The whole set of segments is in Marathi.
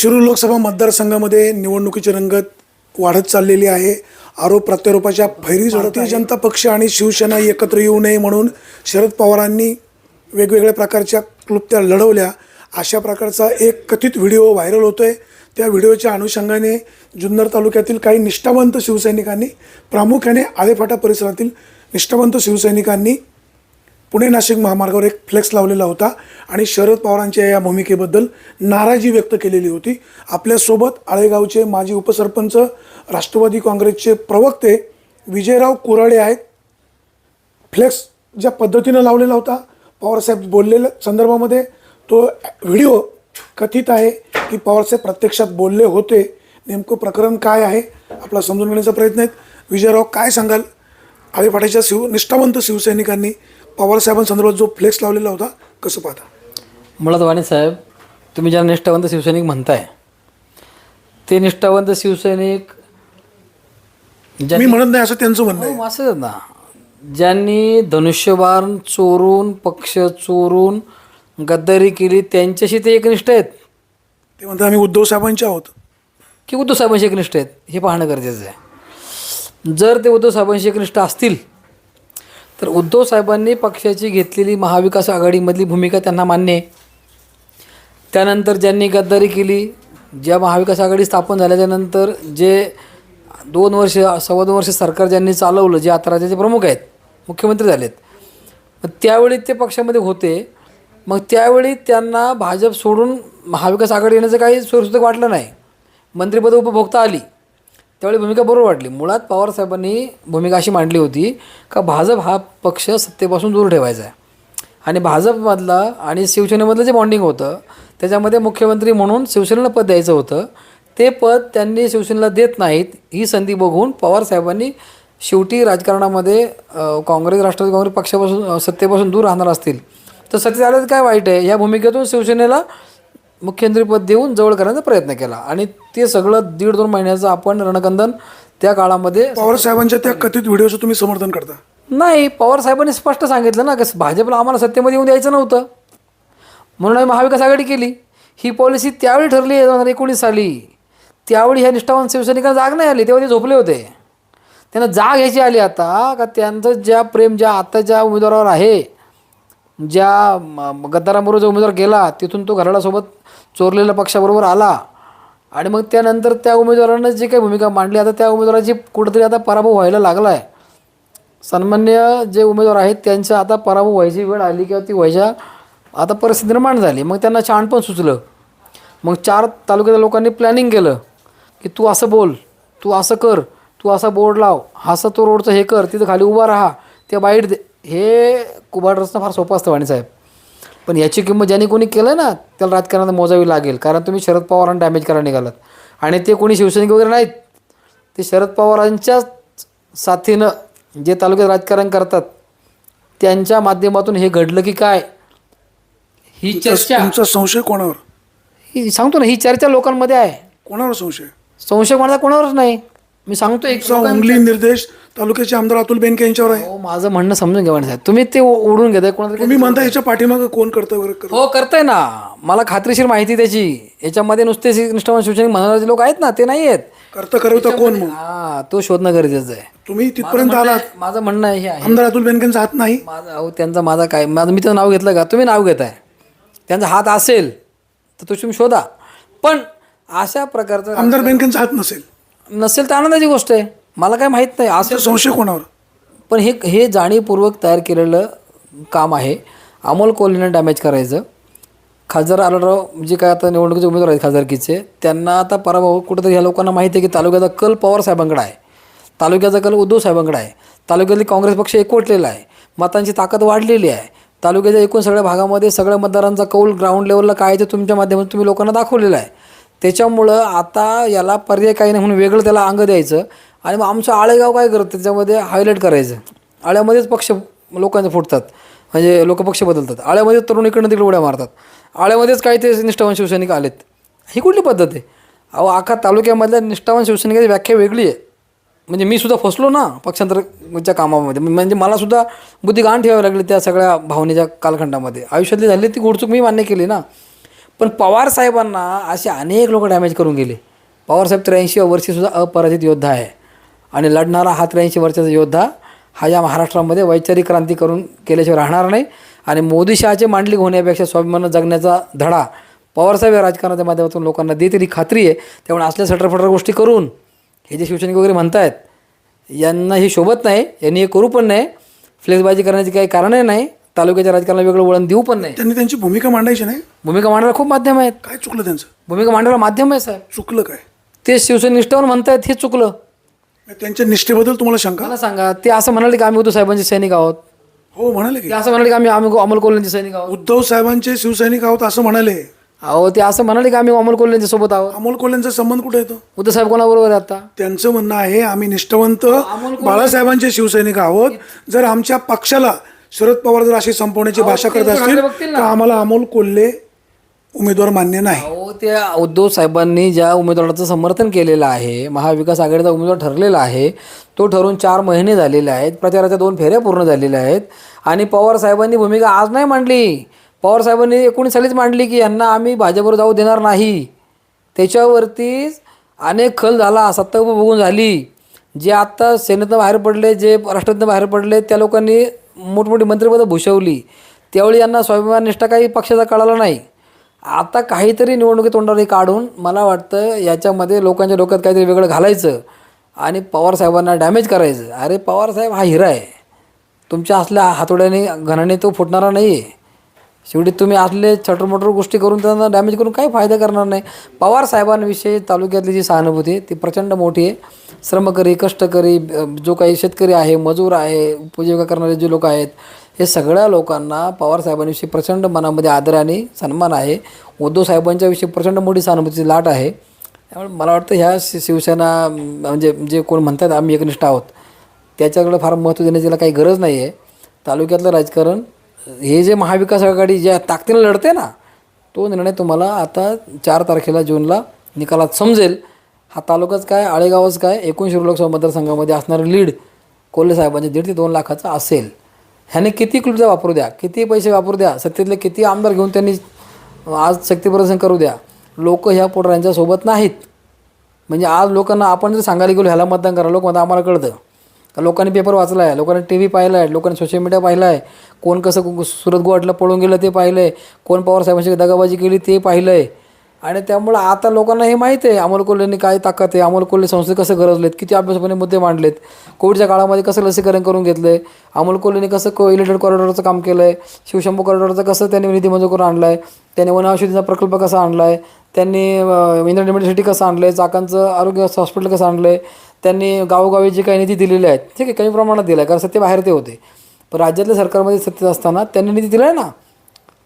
शिरूर लोकसभा मतदारसंघामध्ये निवडणुकीची रंगत वाढत चाललेली आहे. आरोप प्रत्यारोपाच्या फैरी भारतीय जनता पक्ष आणि शिवसेना एकत्र येऊ नये म्हणून शरद पवारांनी वेगवेगळ्या प्रकारच्या क्लुप्त्या लढवल्या. अशा प्रकारचा एक कथित व्हिडिओ व्हायरल होतोय. त्या व्हिडिओच्या अनुषंगाने जुन्नर तालुक्यातील काही निष्ठावंत शिवसैनिकांनी प्रामुख्याने आळेफाटा परिसरातील निष्ठावंत शिवसैनिकांनी पुणे नाशिक महामार्गावर एक फ्लेक्स लावलेला होता आणि शरद पवारांच्या या भूमिकेबद्दल नाराजी व्यक्त केलेली होती. आपल्यासोबत आळेगावचे माजी उपसरपंच राष्ट्रवादी काँग्रेसचे प्रवक्ते विजयराव कुराडे आहेत. फ्लेक्स ज्या पद्धतीनं लावलेला होता पवारसाहेब बोललेल्या संदर्भामध्ये तो व्हिडिओ कथित आहे की पवारसाहेब प्रत्यक्षात बोलले होते. नेमकं प्रकरण काय आहे आपला समजून घेण्याचा प्रयत्न आहेत. विजयराव काय सांगाल? आळेफाट्याच्या शिव निष्ठावंत शिवसैनिकांनी पवारसाहेबांसंदर्भात जो फ्लेक्स लावलेला होता कसं पाहता? मुळात वाणी साहेब तुम्ही ज्या निष्ठावंत शिवसैनिक म्हणताय ते निष्ठावंत शिवसैनिक मी म्हणत नाही असं त्यांचं म्हणणं आहे. हो, असंच ना. ज्यांनी धनुष्यबाण चोरून पक्ष चोरून गद्दारी केली त्यांच्याशी ते एकनिष्ठ आहेत. ते म्हणतात आम्ही उद्धव साहेबांचे आहोत. की उद्धव साहेबांशी एकनिष्ठ आहेत हे पाहणं गरजेचं आहे. जर ते उद्धव साहेबांशी एकनिष्ठ असतील तर उद्धव साहेबांनी पक्षाची घेतलेली महाविकास आघाडीमधली भूमिका त्यांना मान्य आहे. त्यानंतर ज्यांनी गद्दारी केली ज्या महाविकास आघाडी स्थापन झाल्याच्यानंतर जे दोन वर्ष सव्वा दोन वर्ष सरकार ज्यांनी चालवलं जे आता राज्याचे प्रमुख आहेत मुख्यमंत्री झालेत मग त्यावेळी ते पक्षामध्ये होते. मग त्यावेळी त्यांना भाजप सोडून महाविकास आघाडी येण्याचं काही सुरसुद्धा वाटलं नाही. मंत्रिपद उपभोगता आली. त्यावेळी भूमिका बरोबर वाटली मुळात पवारसाहेबांनी भूमिका अशी मांडली होती का भाजप हा पक्ष सत्तेपासून दूर ठेवायचा आहे. आणि भाजपमधला आणि शिवसेनेमधलं जे बॉन्डिंग होतं त्याच्यामध्ये मुख्यमंत्री म्हणून शिवसेनेला पद द्यायचं होतं. ते पद त्यांनी शिवसेनेला देत नाहीत. ही संधी बघून पवारसाहेबांनी शेवटी राजकारणामध्ये काँग्रेस राष्ट्रवादी काँग्रेस पक्षापासून सत्तेपासून दूर राहणार असतील. तर सत्तेत आलं तर काय वाईट आहे? या भूमिकेतून शिवसेनेला मुख्यमंत्रीपद देऊन जवळ करण्याचा प्रयत्न केला. आणि ते सगळं दीड दोन महिन्याचं आपण रणकंदन त्या काळामध्ये पवारसाहेबांच्या त्या कथित व्हिडिओचं तुम्ही समर्थन करता? नाही पवार साहेबांनी स्पष्ट सांगितलं ना की भाजपला आम्हाला सत्तेमध्ये येऊन द्यायचं नव्हतं. म्हणून आम्ही महाविकास आघाडी केली. ही पॉलिसी त्यावेळी ठरली दोन हजार एकोणीस साली. त्यावेळी ह्या निष्ठावान शिवसैनिकांना जाग नाही आली तेव्हा ते झोपले होते. त्यांना जाग ह्याची आली आता का त्यांचं ज्या प्रेम ज्या आता ज्या उमेदवारावर आहे ज्या म- गद्दाराबरोबर जो उमेदवार गेला तिथून तो घराडासोबत चोरलेल्या पक्षाबरोबर आला. आणि मग त्यानंतर त्या उमेदवारानं जी काही भूमिका मांडली आता त्या उमेदवाराची कुठंतरी आता पराभव व्हायला लागला आहे सन्मान्य जे उमेदवार आहेत त्यांच्या आता पराभव व्हायची वेळ आली किंवा ती व्हायच्या आता परिस्थिती निर्माण झाली. मग त्यांना छान पण सुचलं. मग चार तालुक्याच्या लोकांनी प्लॅनिंग केलं की तू असं बोल तू असं कर तू असा बोर्ड लाव असं तो रोडचं हे कर तिथं खाली उभा राहा ते बाईट दे हे कुबाड रचणं फार सोपं असतं वाणीसाहेब पण याची किंमत ज्यांनी कोणी केलं ना त्याला राजकारणात मोजावी लागेल. कारण तुम्ही शरद पवारांना डॅमेज करायला निघालात. आणि ते कोणी शिवसैनिक वगैरे नाहीत. ते शरद पवारांच्या साथीनं जे तालुक्यात राजकारण करतात त्यांच्या माध्यमातून हे घडलं की काय? ही चर्चा तुमचा संशय कोणावर? ही सांगतो ना ही चर्चा लोकांमध्ये आहे. कोणावर संशय? संशय कोणाचा कोणावरच नाही. मी सांगतो एक उंगली निर्देश तालुक्याचे आमदार अतुल बेनके यांच्यावर आहे. हो माझं म्हणणं समजून घ्या साहेब. तुम्ही ते ओढून घेताय कोणाला तुम्ही म्हणता याच्या पाठीमागं कोण करतं वगैरे करतं? हो करताय ना. मला खात्रीशीर माहिती त्याची. याच्यामध्ये नुसते निष्ठावान शिवसैनिक म्हणणारे लोक आहेत ना ते नाही आहेत. करतं करवतं कोण हा तो शोधणं गरजेचं आहे. तुम्ही तिथपर्यंत आलात. माझं म्हणणं हे आहे. आमदार अतुल बेनकेंचा हात नाही. माझा अहो त्यांचा माझा काय माझं मी त्याचं नाव घेतलं का? तुम्ही नाव घेताय. त्यांचा हात असेल तर तो तुम्ही शोधा. पण अशा प्रकारचं आमदार बेनकेंचा हात नसेल. नसेल तर आनंदाची गोष्ट आहे. मला काय माहीत नाही. असं संशय कोणावर? पण हे हे जाणीवपूर्वक तयार केलेलं काम आहे. अमोल कोल्हेनं डॅमेज करायचं. खासदार आढळराव जे काय आता निवडणुकीचे उमेदवार आहेत खासदारकीचे त्यांना आता पराभव कुठंतरी ह्या लोकांना माहिती आहे की तालुक्याचा कल पवार साहेबांकडे आहे. तालुक्याचा कल उद्धव साहेबांकडे आहे. तालुक्यातली काँग्रेस पक्ष एकवटलेला आहे. मतांची ताकद वाढलेली आहे. तालुक्याच्या एकूण सगळ्या भागामध्ये सगळ्या मतदारांचा कौल ग्राउंड लेवलला काय आहे ते तुमच्या माध्यमातून तुम्ही लोकांना दाखवलेलं आहे. त्याच्यामुळं आता याला पर्याय काही नाही म्हणून वेगळं त्याला अंग द्यायचं. आणि मग आमचं आळेगाव काय करतं त्याच्यामध्ये हायलाईट करायचं. आळ्यामध्येच पक्ष लोकांचे फुटतात. म्हणजे लोक पक्ष बदलतात. आळ्यामध्ये तरुण इकडनं तिकडे उड्या मारतात. आळ्यामध्येच काही ते निष्ठावान शिवसैनिक आलेत. ही कुठली पद्धत आहे? अहो आखा तालुक्यामधल्या निष्ठावान शिवसैनिकाची व्याख्या वेगळी आहे. म्हणजे मी सुद्धा फसलो ना पक्षांतरच्या कामामध्ये. म्हणजे मला सुद्धा बुद्धी गाण ठेवावी लागली त्या सगळ्या भावनेच्या कालखंडामध्ये. आयुष्यातली झाली ती गोडचूक मी मान्य केली ना. पण पवार साहेबांना असे अनेक लोक डॅमेज करून गेले. पवारसाहेब त्र्याऐंशी वर्षीसुद्धा अपराजित योद्धा आहे. आणि लढणारा हा त्र्याऐंशी वर्षाचा योद्धा हा या महाराष्ट्रामध्ये वैचारिक क्रांती करून केल्याशिवाय राहणार नाही. आणि मोदी शहाचे मांडलिक होण्यापेक्षा स्वाभिमान जगण्याचा धडा पवारसाहेब या राजकारणाच्या माध्यमातून लोकांना देतील ही खात्री आहे. त्यामुळे असल्या सटरफटर गोष्टी करून हे जे शिवसैनिक वगैरे म्हणतायत यांना हे शोभत नाही यांनी हे करू पण नाही फ्लेक्सबाजी करण्याची काही कारणही नाही. तालुक्याच्या राजकारणाला वेगळं वळण देऊ पण नाही. त्यांनी त्यांची भूमिका मांडायची नाही? भूमिका मांडायला खूप माध्यम आहेत. काय चुकलं त्यांचं? भूमिका मांडायला माध्यम आहे साहेब. चुकलं काय? ते शिवसेनिष्ठावर म्हणतायत हे चुकलं. त्यांच्या निष्ठेबद्दल तुम्हाला शंका? मला सांगा ते असं म्हणाले की आम्ही उद्धव साहेबांचे सैनिक आहोत. हो म्हणाले की. ते असं म्हणाले की आम्ही आम्ही अमोल कोल्हेंचे सैनिक आहोत. उद्धव साहेबांचे शिवसैनिक आहोत असं म्हणाले. अहो ते असं म्हणाले की आम्ही अमोल कोल्हेंच्या सोबत आहोत. अमोल कोल्हेंचा संबंध कुठे येतो? उद्धव साहेब कोणाबरोबर आहे आता? त्यांचं म्हणणं आहे आम्ही निष्ठावंत बाळासाहेबांचे शिवसैनिक आहोत. जर आमच्या पक्षाला शरद पवार जर अशी संपवण्याची भाषा करत असतील तर आम्हाला अमोल कोल्हे उमेदवार मान्य नाही. अहो ते उद्धव साहेबांनी ज्या उमेदवाराचं समर्थन केलेलं आहे महाविकास आघाडीचा उमेदवार ठरलेला आहे तो ठरून चार महिने झालेले आहेत प्रचाराच्या दोन फेऱ्या पूर्ण झालेल्या आहेत आणि पवार साहेबांनी भूमिका आज नाही मांडली. पवार साहेबांनी एकोणीस सालीच मांडली की यांना आम्ही भाजपवर जाऊ देणार नाही. त्याच्यावरतीच अनेक खल झाला सत्ता बघून झाली. जे आत्ता सेनेतनं बाहेर पडले जे राष्ट्रातनं बाहेर पडले त्या लोकांनी मोठमोठी मंत्रिपदं भूषवली त्यावेळी यांना स्वाभिमान निष्ठा काही पक्षाचा कळाला नाही. आता काहीतरी निवडणुकी तोंडाने काढून मला वाटतं याच्यामध्ये लोकांच्या डोक्यात काहीतरी वेगळं घालायचं आणि पवार साहेबांना डॅमेज करायचं. अरे पवार साहेब हा हिरा आहे. तुमच्या असल्या हातोड्याने घणाने तो फुटणारा नाही आहे शेवटी तुम्ही असले छटरमटर गोष्टी करून त्यांना डॅमेज करून काही फायदा करणार नाही. पवार साहेबांविषयी तालुक्यातली जी सहानुभूती आहे ती प्रचंड मोठी आहे. श्रमकरी कष्टकरी जो काही शेतकरी आहे मजूर आहे उपजीविका करणारे जे लोक आहेत हे सगळ्या लोकांना पवार साहेबांविषयी प्रचंड मनामध्ये आदर आणि सन्मान आहे. उद्धव साहेबांच्याविषयी प्रचंड मोठी सहानुभूतीची लाट आहे. त्यामुळे मला वाटतं ह्या शि शिवसेना म्हणजे जे कोण म्हणतात आम्ही एकनिष्ठ आहोत त्याच्याकडे फार महत्त्व देण्याची काही गरज नाही आहे तालुक्यातलं राजकारण हे जे महाविकास आघाडी ज्या ताकदीनं लढते ना तो निर्णय तुम्हाला आता चार तारखेला जूनला निकालात समजेल. हा तालुकाच काय आळेगावच काय एकोणशे लोकसभा मतदारसंघामध्ये असणारं लीड कोल्हे साहेबांचे दीड ते दोन लाखाचं असेल. ह्याने किती क्लुप्त्या वापरू द्या किती पैसे वापरू द्या सत्तेतले किती आमदार घेऊन त्यांनी आज शक्तीप्रदर्शन करू द्या. लोक ह्या पोटरांच्या सोबत नाहीत. म्हणजे आज लोकांना आपण जर सांगायला गेलो ह्याला मतदान करा लोक म्हणतात आम्हाला कळतं. लोकांनी पेपर वाचला आहे लोकांनी टी व्ही पाहिला आहे लोकांनी सोशल मीडिया पाहिला आहे कोण कसं सुरत गोवाटला पळून गेलं ते पाहिलं आहे कोण पवारसाहेबांची दगाबाजी केली ते पाहिलं आहे आणि त्यामुळं आता लोकांना हे माहीत आहे अमोल कोल्हेंनी काय ताकद आहे अमोल कोल्हे संस्थेत कसं गरजलेत किती अभ्यासपणे मुद्दे मांडलेत. कोविडच्या काळामध्ये कसं लसीकरण करून घेतलं आहे अमोल कोल्हेंनी कसं को इलेक्ट्रिक कॉरिडॉरचं काम केलं आहे शिवशंभू कॉरिडॉरचं कसं त्यांनी निधी मंजूर करून आणला आहे त्यांनी वनऔषधीचा प्रकल्प कसा आणला आहे त्यांनी इंद्रा सिटी कसं आणलं आहे चाकांचं आरोग्य हॉस्पिटल कसं आणलं आहे त्यांनी गावोगावी जे काही निधी दिलेले आहेत ठीक आहे काही प्रमाणात दिला आहे कारण सत्ते बाहेर ते होते. पण राज्यातल्या सरकारमध्ये सत्तेत असताना त्यांनी निधी दिला आहे ना.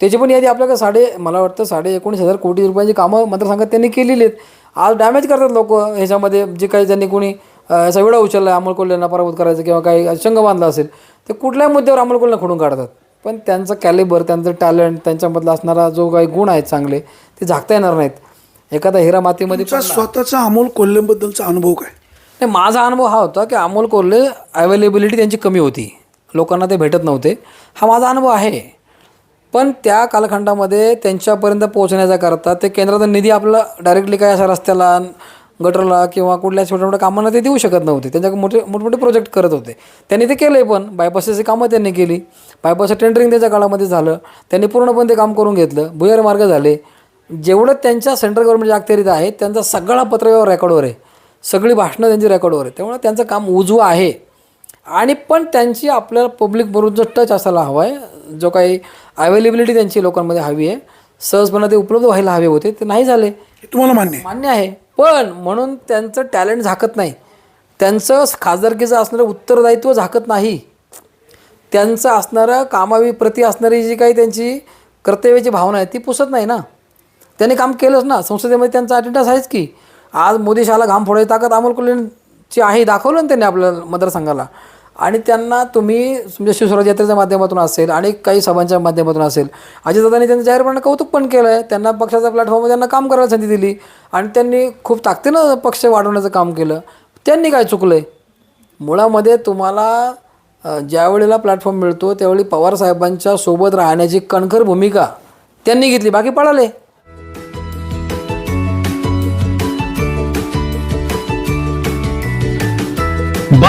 त्याची पण यादी आपल्याकडे साडे मला वाटतं साडे एकोणीस हजार कोटी रुपयांची कामं मतदारसंघात त्यांनी केलेली आहेत. आज डॅमेज करतात लोक ह्याच्यामध्ये जे काही त्यांनी कोणी असा वेळा उचलला आहे अमोल कोल्हेंना पराभूत करायचं किंवा काही शंग बांधला असेल ते कुठल्याही मुद्द्यावर अमोल कोल्हेंना खोडून काढतात? पण त्यांचं कॅलिबर त्यांचं टॅलेंट त्यांच्यामधला असणारा जो काही गुण आहेत चांगले ते झाकता येणार नाहीत. एखादा हिरा मातीमध्ये स्वतःचा अमोल कोल्हेबद्दलचा अनुभव काय? नाही माझा अनुभव हा होता की अमोल कोल्हे अवेलेबिलिटी त्यांची कमी होती. लोकांना ते भेटत नव्हते. हा माझा अनुभव आहे. पण त्या कालखंडामध्ये त्यांच्यापर्यंत पोहोचण्याचा करता ते केंद्राचा निधी आपला डायरेक्टली काय असा रस्त्याला गटरला किंवा कुठल्या छोट्या मोठ्या कामांना ते देऊ शकत नव्हते. त्यांच्या मोठे मोठमोठे प्रोजेक्ट करत होते. त्यांनी ते केलं आहे पण बायपासची कामं त्यांनी केली. बायपासचं टेंडरिंग त्याच्या काळामध्ये झालं. त्यांनी पूर्णपणे ते काम करून घेतलं. भुयार मार्ग झाले. जेवढं त्यांच्या सेंट्रल गव्हर्नमेंटच्या अखत्यारीत आहे त्यांचा सगळा पत्रव्यवहार रेकॉर्डवर आहे. सगळी भाषणं त्यांची रेकॉर्डवर आहे त्यामुळे त्यांचं काम उजवं आहे. आणि पण त्यांची आपल्याला पब्लिक बरोबर जो टच असायला हवा आहे जो काही अवेलेबिलिटी त्यांची लोकांमध्ये हवी आहे सहजपणे ते उपलब्ध व्हायला हवे होते ते नाही झाले. हे तुम्हाला मान्य आहे. मान्य आहे. पण म्हणून त्यांचं टॅलेंट झाकत नाही. त्यांचं खासदारकीचं असणारं उत्तरदायित्व झाकत नाही. त्यांचं असणारं कामावी प्रती असणारी जी काही त्यांची कर्तव्याची भावना आहे ती पुसत नाही ना. त्यांनी काम केलंच ना. संसदेमध्ये त्यांचा अटेंडन्स आहेच की. आज मोदी शहाला घाम फोडायची ताकद अमोल आहे दाखवलं ना त्यांनी आपल्या मतदारसंघाला. आणि त्यांना तुम्ही म्हणजे तुमच्या शिवस्वराज यात्रेच्या माध्यमातून असेल आणि काही सभांच्या माध्यमातून असेल अजितदादांनी त्यांचं जाहीरपणे कौतुक पण केलं आहे त्यांना पक्षाचा प्लॅटफॉर्म त्यांना काम करायला संधी दिली आणि त्यांनी खूप ताकदीनं पक्ष वाढवण्याचं काम केलं. त्यांनी काय चुकलं आहे मुळामध्ये तुम्हाला ज्यावेळेला ज्या वेळेला प्लॅटफॉर्म मिळतो त्यावेळी पवार साहेबांच्या सोबत राहण्याची कणखर भूमिका त्यांनी घेतली. बाकी पळाले.